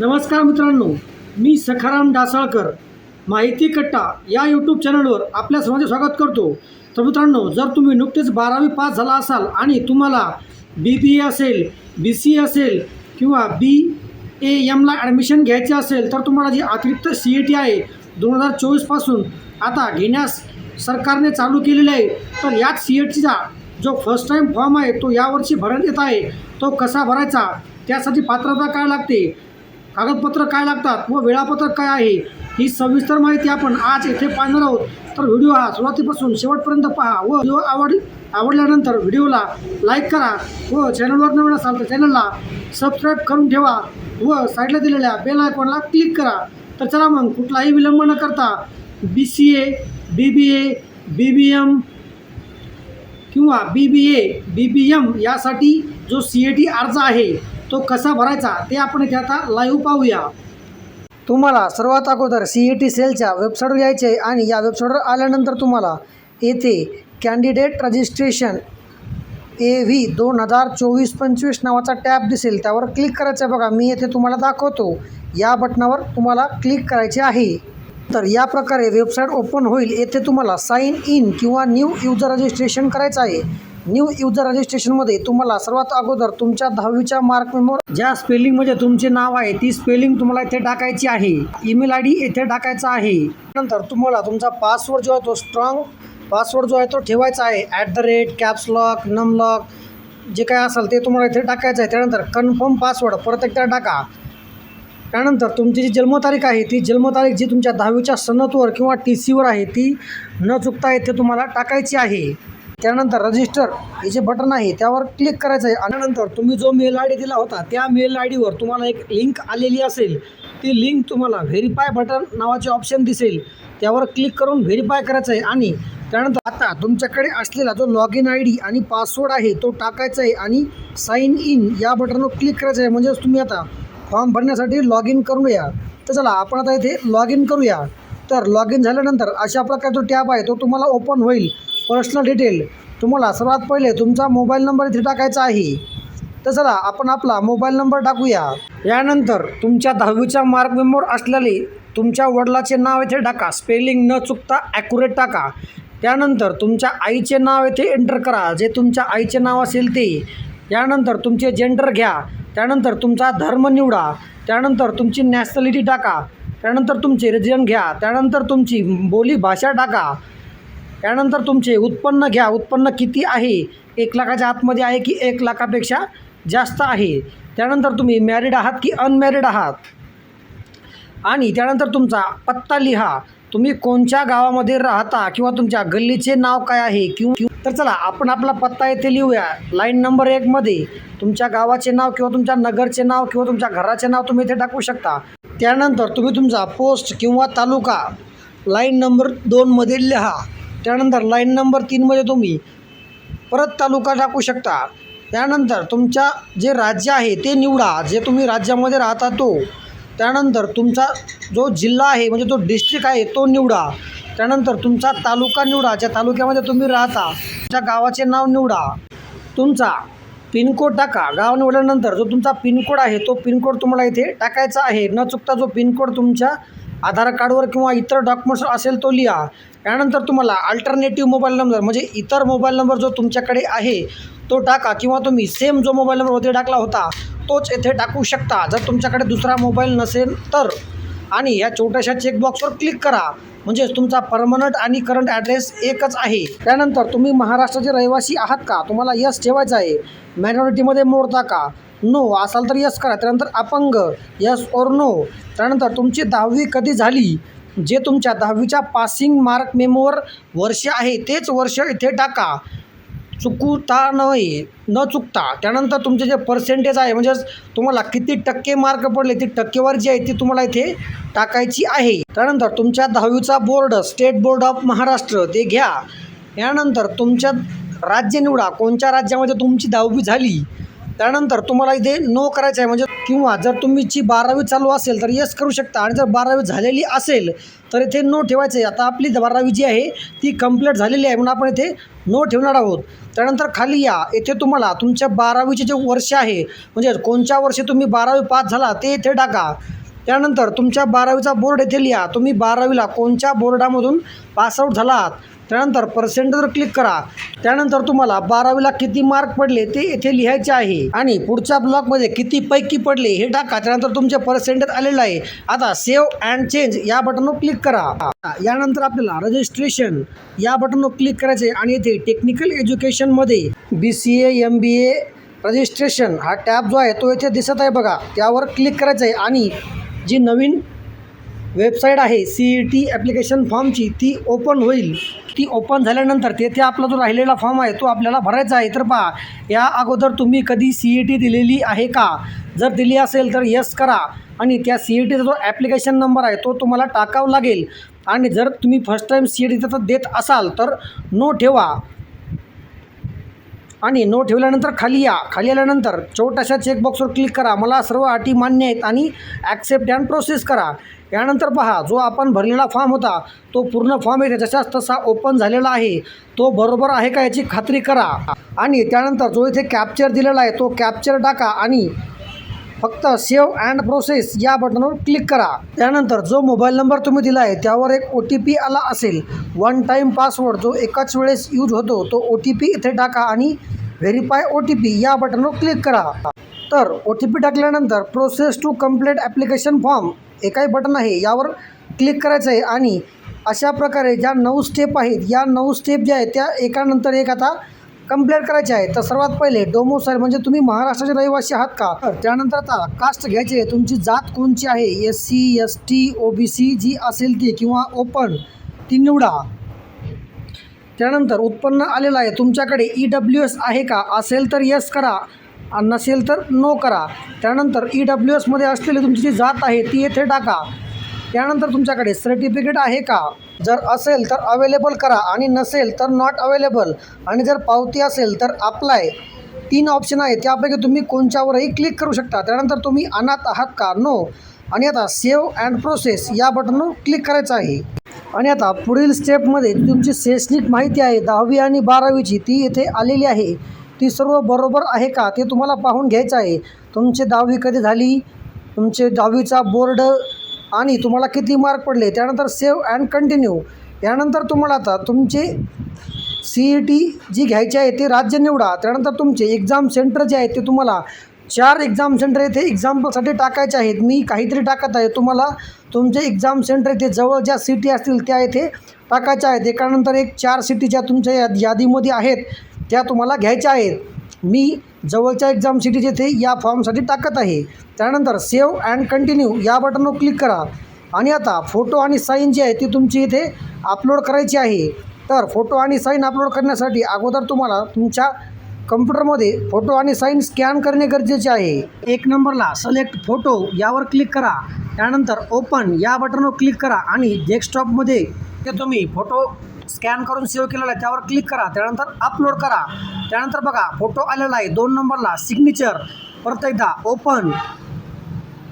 नमस्कार मित्रांनो मी सखाराम डासाळकर माहिती कट्टा या यूट्यूब चॅनलवर आपल्या सर्वांचे स्वागत करतो. तर मित्रांनो जर तुम्ही नुकतेच बारावी पास झाला असाल आणि तुम्हाला बी बी ए असेल बी सी ए असेल किंवा बी ए एमला ॲडमिशन घ्यायचे असेल तर तुम्हाला जी अतिरिक्त सी ए टी आहे दोन हजार चोवीसपासून आता घेण्यास सरकारने चालू केलेले आहे. तर याच सी ए टीचा जो फर्स्ट टाईम फॉर्म आहे तो यावर्षी भरण्यात येत आहे. तो कसा भरायचा? त्यासाठी पात्रता काय लागते? कागदपत्र काय लागतात व वेळापत्रक काय आहे ही सविस्तर माहिती आपण आज येथे पाहणार आहोत. तर व्हिडिओ हा सुरुवातीपासून शेवटपर्यंत पहा व व्हिडिओ आवड आवडल्यानंतर व्हिडिओला लाईक करा व चॅनलवर नवीन असाल तर चॅनलला सबस्क्राईब करून ठेवा व साईडला दिलेल्या बेल आयकॉनला क्लिक करा. तर चला मग कुठलाही विलंब न करता बी C A B B A B B M किंवा बी बी ए बी बी एम यासाठी जो सी ए टी अर्ज आहे तो कसा भरायचा ते आपण इथे आता लाईव्ह पाहूया. तुम्हाला सर्वात अगोदर सी ई टी सेलच्या वेबसाईटवर यायचे आहे आणि या वेबसाईटवर आल्यानंतर तुम्हाला येथे कॅन्डिडेट रजिस्ट्रेशन ए व्ही दोन हजार चोवीस पंचवीस नावाचा टॅब दिसेल. त्यावर क्लिक करायचं आहे बघा. मी येथे तुम्हाला दाखवतो. या बटनावर तुम्हाला क्लिक करायचे आहे. तर या प्रकारे वेबसाईट ओपन होईल. येथे तुम्हाला साईन इन किंवा न्यू युजर रजिस्ट्रेशन करायचं आहे. न्यू युजर रजिस्ट्रेशनमध्ये तुम्हाला सर्वात अगोदर तुमच्या दहावीच्या मार्क मेमोर ज्या स्पेलिंगमध्ये तुमचे नाव आहे ती स्पेलिंग तुम्हाला इथे टाकायची आहे. ईमेल आय डी येथे टाकायचा आहे. नंतर तुम्हाला तुमचा पासवर्ड जो आहे तो स्ट्रॉंग पासवर्ड जो आहे तो ठेवायचा आहे. At the rate caps lock num lock जे काय असेल ते तुम्हाला इथे टाकायचं आहे. त्यानंतर कन्फर्म पासवर्ड परत एकदा टाका. त्यानंतर तुमची जी जन्मतारीख आहे ती जन्मतारीख जी तुमच्या दहावीच्या सनतवर किंवा टी सीवर आहे ती न चुकता इथे तुम्हाला टाकायची आहे. त्यानंतर रजिस्टर हे जे बटन आहे त्यावर क्लिक करायचं आहे आणि नंतर तुम्ही जो मेल आय डी दिला होता त्या मेल आय डीवर तुम्हाला एक लिंक आलेली असेल. ती लिंक तुम्हाला व्हेरीफाय बटन नावाचे ऑप्शन दिसेल. त्यावर क्लिक करून व्हेरीफाय करायचं आहे आणि त्यानंतर आता तुमच्याकडे असलेला जो लॉग इन आय डी आणि पासवर्ड आहे तो टाकायचा आहे आणि साईन इन या बटनवर क्लिक करायचं आहे म्हणजेच तुम्ही आता फॉर्म भरण्यासाठी लॉग इन करून या. तर चला आपण आता इथे लॉग इन करूया. तर लॉग इन झाल्यानंतर अशा प्रकारचा टॅब आहे तो तुम्हाला ओपन होईल. Personal detail. तुम्हाला सर्वात पहिले तुमचा मोबाईल नंबर इथे टाकायचा आहे. तर चला आपण आपला मोबाईल नंबर टाकूया. यानंतर तुमच्या दहावीच्या मार्क मेमोर असलेले तुमच्या वडिलाचे नाव इथे टाका. स्पेलिंग न चुकता ॲक्युरेट टाका. त्यानंतर तुमच्या आईचे नाव येथे एंटर करा. जे तुमच्या आईचे नाव असेल ते. यानंतर तुमचे जेंडर घ्या. त्यानंतर तुमचा धर्म निवडा. त्यानंतर तुमची नॅशनॅलिटी टाका. त्यानंतर तुमचे रिजन घ्या. त्यानंतर तुमची बोली भाषा टाका. त्यानंतर तुमचे उत्पन्न घ्या. उत्पन्न किती आहे? एक लाखाच्या आतमध्ये आहे की एक लाखापेक्षा जास्त आहे? त्यानंतर तुम्ही मॅरिड आहात की अनमॅरिड आहात? आणि त्यानंतर तुमचा पत्ता लिहा. तुम्ही कोणत्या गावामध्ये राहता किंवा तुमच्या गल्लीचे नाव काय आहे किंवा तर चला आपण आपला पत्ता येथे लिहूया. लाईन नंबर एकमध्ये तुमच्या गावाचे नाव किंवा तुमच्या नगरचे नाव किंवा तुमच्या घराचे नाव तुम्ही इथे टाकू शकता. त्यानंतर तुम्ही तुमचा पोस्ट किंवा तालुका. लाईन नंबर दोनमध्ये लिहा. त्यानंतर लाईन नंबर तीनमध्ये तुम्ही परत तालुका टाकू शकता. त्यानंतर तुमच्या जे राज्य आहे ते निवडा जे तुम्ही राज्यामध्ये राहता तो. त्यानंतर तुमचा जो जिल्हा आहे म्हणजे जो डिस्ट्रिक्ट आहे तो निवडा. त्यानंतर तुमचा तालुका निवडा ज्या तालुक्यामध्ये तुम्ही राहता त्या गावाचे नाव निवडा. तुमचा पिनकोड टाका. गाव निवडल्यानंतर जो तुमचा पिनकोड आहे तो पिनकोड तुम्हाला इथे टाकायचा आहे. न चुकता जो पिनकोड तुमच्या आधार कार्डवर किंवा इतर डॉक्युमेंट्स असेल तो लिहा. त्यानंतर तुम्हाला अल्टरनेटिव्ह मोबाईल नंबर म्हणजे इतर मोबाईल नंबर जो तुमच्याकडे आहे तो टाका किंवा तुम्ही सेम जो मोबाईल नंबर होते टाकला होता तोच येथे टाकू शकता. जर तुमच्याकडे दुसरा मोबाईल नसेल तर. आणि या छोट्याशा चेकबॉक्सवर क्लिक करा. म्हणजेच तुमचा परमनंट आणि करंट ॲड्रेस एकच आहे. त्यानंतर तुम्ही महाराष्ट्राचे रहिवासी आहात का? तुम्हाला यस ठेवायचं आहे. मॅनॉरिटीमध्ये मोडता का नो असाल तर यस करा. त्यानंतर अपंग यस ओर नो त्यानंतर तुमची दहावी कधी झाली? जे तुमच्या दहावीच्या पासिंग मार्क मेमोवर वर्ष आहे तेच वर्ष इथे टाका. चुकता नये न चुकता. त्यानंतर तुमचे जे पर्सेंटेज आहे म्हणजेच तुम्हाला किती टक्के मार्क पडले ती टक्केवारी जी आहे ती तुम्हाला इथे टाकायची आहे. त्यानंतर तुमच्या दहावीचा board state board of Maharashtra ते घ्या. यानंतर तुमच्या राज्य निवडा. कोणत्या राज्यामध्ये तुमची दहावी झाली? त्यानंतर तुम्हाला इथे नो करायचं आहे. म्हणजे किंवा जर तुमची बारावी चालू असेल तर येस करू शकता. आणि जर बारावी झालेली असेल तर इथे नो ठेवायचं आहे. आता आपली बारावी जी आहे ती कंप्लीट झालेली आहे म्हणून आपण इथे नो ठेवणार आहोत. त्यानंतर खाली या. येथे तुम्हाला तुमच्या बारावीचे जे वर्ष आहे म्हणजे कोणत्या वर्षी तुम्ही बारावी पास झाला ते इथे टाका. त्यानंतर तुमच्या बारावीचा बोर्ड येथे लिहा. तुम्ही बारावीला कोणत्या बोर्डामधून पासआउट झाला आहात त्यानंतर पर्सेंटवर क्लिक करा. त्यानंतर तुम्हाला बारावीला किती मार्क पडले ते येथे लिहायचे आहे. आणि पुढच्या ब्लॉकमध्ये किती पैकी पडले हे टाका. त्यानंतर तुमचे पर्सेंटेज आलेलं आहे. आता सेव्ह अँड चेंज या बटनवर क्लिक करा. यानंतर आपल्याला रजिस्ट्रेशन या बटनवर क्लिक करायचे आणि येथे टेक्निकल एज्युकेशनमध्ये B C A M B A registration हा टॅब जो आहे तो येथे दिसत आहे बघा. त्यावर क्लिक करायचं आहे आणि जी नवीन वेबसाईट आहे सी ई टी ॲप्लिकेशन फॉर्मची ती ओपन होईल. ती ओपन झाल्यानंतर तेथे आपला जो राहिलेला फॉर्म आहे तो आपल्याला भरायचा आहे. तर पहा या अगोदर तुम्ही कधी सी ई टी दिलेली आहे का? जर दिली असेल तर यस करा. आणि त्या सी ई टीचा जो ॲप्लिकेशन नंबर आहे तो तुम्हाला टाकावा लागेल. आणि जर तुम्ही फर्स्ट टाईम सी ई टीचा देत असाल तर नो ठेवा. आणि नो ठेवल्यानंतर खाली या. खाली आल्यानंतर छोट्याशा चेकबॉक्सवर क्लिक करा. मला सर्व अटी मान्य आहेत आणि ॲक्सेप्ट अँड प्रोसेस करा. यानंतर पहा जो आपण भरलेला फॉर्म होता तो पूर्ण फॉर्म येथे जसाच तसा ओपन झालेला आहे. तो बरोबर आहे का याची खात्री करा. आणि त्यानंतर जो इथे कॅप्चर दिलेला आहे तो कॅप्चर टाका आणि फक्त सेव्ह अँड प्रोसेस या बटनवर क्लिक करा. त्यानंतर जो मोबाईल नंबर तुम्ही दिला आहे त्यावर एक ओ टी पी आला असेल. वन टाईम पासवर्ड जो एकाच वेळेस यूज होतो तो ओ टी पी इथे टाका आणि व्हेरीफाय ओ टी पी या बटनवर क्लिक करा. तर ओ टी पी टाकल्यानंतर process to complete application form एकही बटन आहे यावर क्लिक करायचं आहे. आणि अशा प्रकारे ज्या नऊ स्टेप आहेत या नऊ स्टेप ज्या आहेत त्या एकानंतर एक आता कंप्लीट करायचे आहे. तर सर्वात पहिले डोमोसाईल म्हणजे तुम्ही महाराष्ट्राचे रहिवासी आहात का? तर त्यानंतर आता कास्ट घ्यायचे तुमची जात कोणची आहे? S C S T O B C G असेल ती किंवा ओपन ती निवडा. त्यानंतर उत्पन्न आलेलं आहे. तुमच्याकडे ई डब्ल्यू एस आहे का? असेल तर येस करा. आणि नसेल तर नो करा. त्यानंतर ई डब्ल्यू एसमध्ये असलेली तुमची जी जात आहे ती येथे टाका. त्यानंतर तुमच्याकडे सर्टिफिकेट आहे का? जर असेल तर अवेलेबल करा आणि नसेल तर नॉट अवेलेबल आणि जर पावती असेल तर अप्लाय तीन ऑप्शन आहे त्यापैकी तुम्ही कोणच्यावरही क्लिक करू शकता. त्यानंतर तुम्ही अनाथ आहात का? नो आणि आता सेव्ह अँड प्रोसेस या बटनवर क्लिक करायचं आहे. आणि आता पुढील स्टेपमध्ये तुमची शैक्षणिक माहिती आहे. दहावी आणि बारावीची ती इथे आलेली आहे. ती सर्व बरोबर आहे का? ते तुम्हाला पाहून घ्यायचं आहे. तुमची दहावी कधी झाली? तुमचे दहावीचा बोर्ड आणि तुम्हाला किती मार्क पडले त्यानंतर सेव्ह अँड कंटिन्यू यानंतर तुम्हाला आता तुमचे सी ई टी जी घ्यायची आहे ते राज्य निवडा. त्यानंतर तुमचे एक्झाम सेंटर जे आहे ते तुम्हाला चार एक्झाम सेंटर येथे एक्झाम्पलसाठी टाकायचे आहेत. मी काहीतरी टाकत आहे तुम्हाला तुमचे एक्झाम सेंटर येथे जवळ ज्या सिटी असतील त्या येथे टाकायच्या आहेत. एकानंतर एक चार सिटी ज्या तुमच्या या यादीमध्ये आहेत त्या तुम्हाला घ्यायच्या आहेत. मी जवळच्या एक्झाम सिटी येथे या फॉर्मसाठी टाकत आहे. त्यानंतर सेव्ह अँड कंटिन्यू या बटनवर क्लिक करा. आणि आता फोटो आणि साईन जी आहे ती तुमची इथे अपलोड करायची आहे. तर फोटो आणि साईन अपलोड करण्यासाठी अगोदर तुम्हाला तुमच्या कम्प्युटरमध्ये फोटो आणि साईन स्कॅन करणे गरजेचे आहे. एक नंबरला सिलेक्ट फोटो यावर क्लिक करा. त्यानंतर ओपन या बटनवर क्लिक करा आणि डेस्कटॉपमध्ये ते तुम्ही फोटो स्कॅन करून सेव्ह केलेला आहे त्यावर क्लिक करा त्यानंतर अपलोड करा. त्यानंतर बघा फोटो आलेला आहे दोन नंबरला सिग्नेचर परत एकदा ओपन.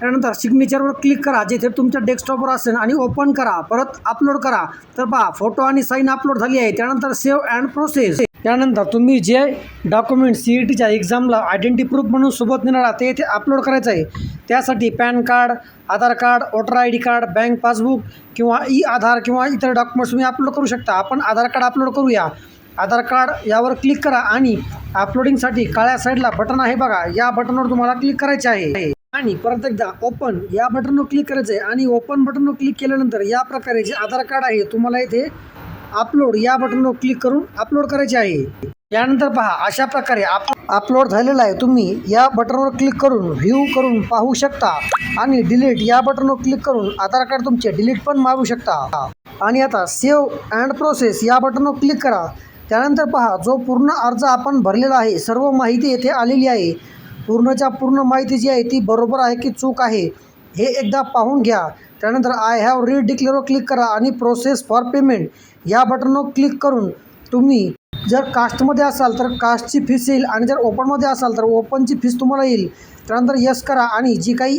त्यानंतर सिग्नेचरवर क्लिक करा जेथे तुमच्या डेस्कटॉपवर असेल आणि ओपन करा परत अपलोड करा. तर पहा फोटो आणि साईन अपलोड झाली आहे त्यानंतर सेव्ह अँड प्रोसेस. त्यानंतर तुम्ही जे डॉक्युमेंट सी ई टीच्या एक्झामला आयडेंटी प्रूफ म्हणून सोबत नेणार आहात ते इथे अपलोड करायचं आहे. त्यासाठी PAN card Aadhaar card voter I D card bank passbook किंवा ई आधार किंवा इतर डॉक्युमेंट्स तुम्ही अपलोड करू शकता. आपण आधार कार्ड अपलोड करूया. आधार कार्ड यावर क्लिक करा आणि अपलोडिंगसाठी काळ्या साईडला बटन आहे बघा. या बटनवर तुम्हाला क्लिक करायचे आहे. आणि परत एकदा ओपन. या बटनवर क्लिक करायचं आहे आणि ओपन बटनवर क्लिक केल्यानंतर या प्रकारे जे आधार कार्ड आहे तुम्हाला इथे अपलोड या बटनवर क्लिक करून अपलोड करायचे आहे. यानंतर पहा अशा प्रकारे आप अपलोड झालेला आहे. तुम्ही या बटनवर क्लिक करून व्ह्यू करून पाहू शकता आणि डिलीट या बटनवर क्लिक करून आधार कार्ड तुमचे डिलीट पण मारू शकता. आणि आता सेव्ह अँड प्रोसेस या बटनवर क्लिक करा. त्यानंतर पहा जो पूर्ण अर्ज आपण भरलेला आहे सर्व माहिती येथे आलेली आहे. पूर्णच्या पूर्ण माहिती जी आहे ती बरोबर आहे की चूक आहे हे एकदा पाहून घ्या. त्यानंतर आय हॅव रीड डिक्लेअरवर क्लिक करा आणि प्रोसेस फॉर पेमेंट या बटनवर क्लिक करून तुम्ही जर कास्टमध्ये असाल तर कास्टची फीस येईल आणि जर ओपनमध्ये असाल तर ओपनची फीस तुम्हाला येईल. त्यानंतर यस करा आणि जी काही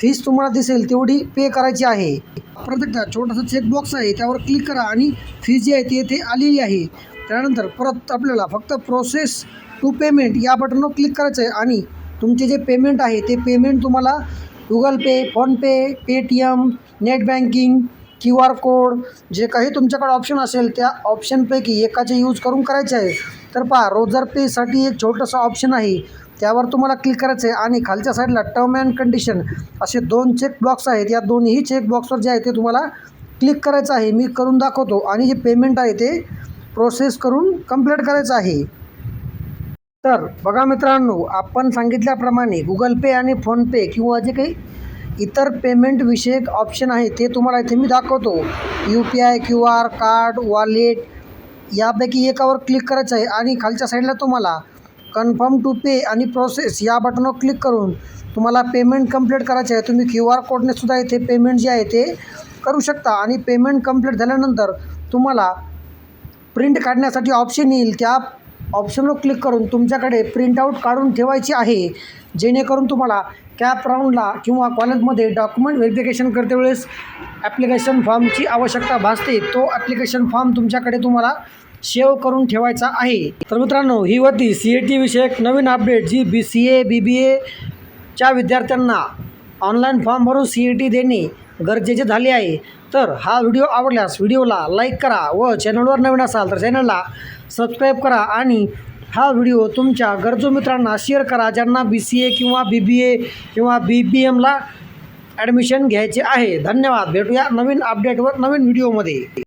फीस तुम्हाला दिसेल तेवढी पे करायची आहे. परत छोटासा चेकबॉक्स आहे त्यावर क्लिक करा आणि फीस जी आहे ती येथे आलेली आहे. त्यानंतर परत आपल्याला फक्त प्रोसेस टू पेमेंट या बटनवर क्लिक करायचं आहे आणि तुमचे जे पेमेंट आहे ते पेमेंट तुम्हाला Google Pay PhonePe Paytm net banking Q R code जे काही तुमच्याकडे ऑप्शन असेल त्या ऑप्शनपैकी एकाचे यूज करून करायचे आहे. तर पहा रोजर पेसाठी एक छोटंसं ऑप्शन आहे. त्यावर तुम्हाला क्लिक करायचं आहे आणि खालच्या साईडला टर्म अँड कंडिशन असे दोन चेक बॉक्स आहेत. या दोन्ही चेक बॉक्सवर जे आहे ते तुम्हाला क्लिक करायचं आहे. मी करून दाखवतो आणि जे पेमेंट आहे ते प्रोसेस करून कंप्लीट करायचं आहे. तर बघा मित्रांनो आपण सांगितल्याप्रमाणे गुगल पे आणि फोनपे किंवा जे काही इतर पेमेंट विषयक ऑप्शन आहे ते तुम्हाला इथे मी दाखवतो. U P I Q R card wallet यापैकी एकावर क्लिक करायचं आहे. आणि खालच्या साईडला तुम्हाला कन्फर्म टू पे आणि प्रोसेस या बटनवर क्लिक करून तुम्हाला पेमेंट कंप्लीट करायचं आहे. तुम्ही क्यू आर कोडने सुद्धा इथे पेमेंट जे आहे ते करू शकता. आणि पेमेंट कंप्लीट झाल्यानंतर तुम्हाला प्रिंट काढण्यासाठी ऑप्शन येईल. त्या ऑप्शनवर क्लिक करून तुमच्याकडे प्रिंटआउट काढून ठेवायची आहे. जेणेकरून तुम्हाला कॅप राऊंडला किंवा कॉलेजमध्ये डॉक्युमेंट व्हेरिफिकेशन करते वेळेस ॲप्लिकेशन फॉर्मची आवश्यकता भासते. तो ॲप्लिकेशन फॉर्म तुमच्याकडे तुम्हाला सेव्ह करून ठेवायचा आहे. तर मित्रांनो ही होती सी ए टी विषयक नवीन update G B C A B B एच्या विद्यार्थ्यांना ऑनलाईन फॉर्म भरून सी ई टी देणे गरजेचे झाले आहे. तर हा व्हिडिओ आवडल्यास व्हिडिओला लाईक करा व चॅनलवर नवीन असाल तर चॅनलला सबस्क्राईब करा आणि हा व्हिडिओ तुमच्या गरजू मित्रांना शेअर करा ज्यांना बी सी ए किंवा बी बी ए किंवा बी बी एमला ॲडमिशन घ्यायचे आहे. धन्यवाद. भेटूया नवीन अपडेटवर नवीन व्हिडिओमध्ये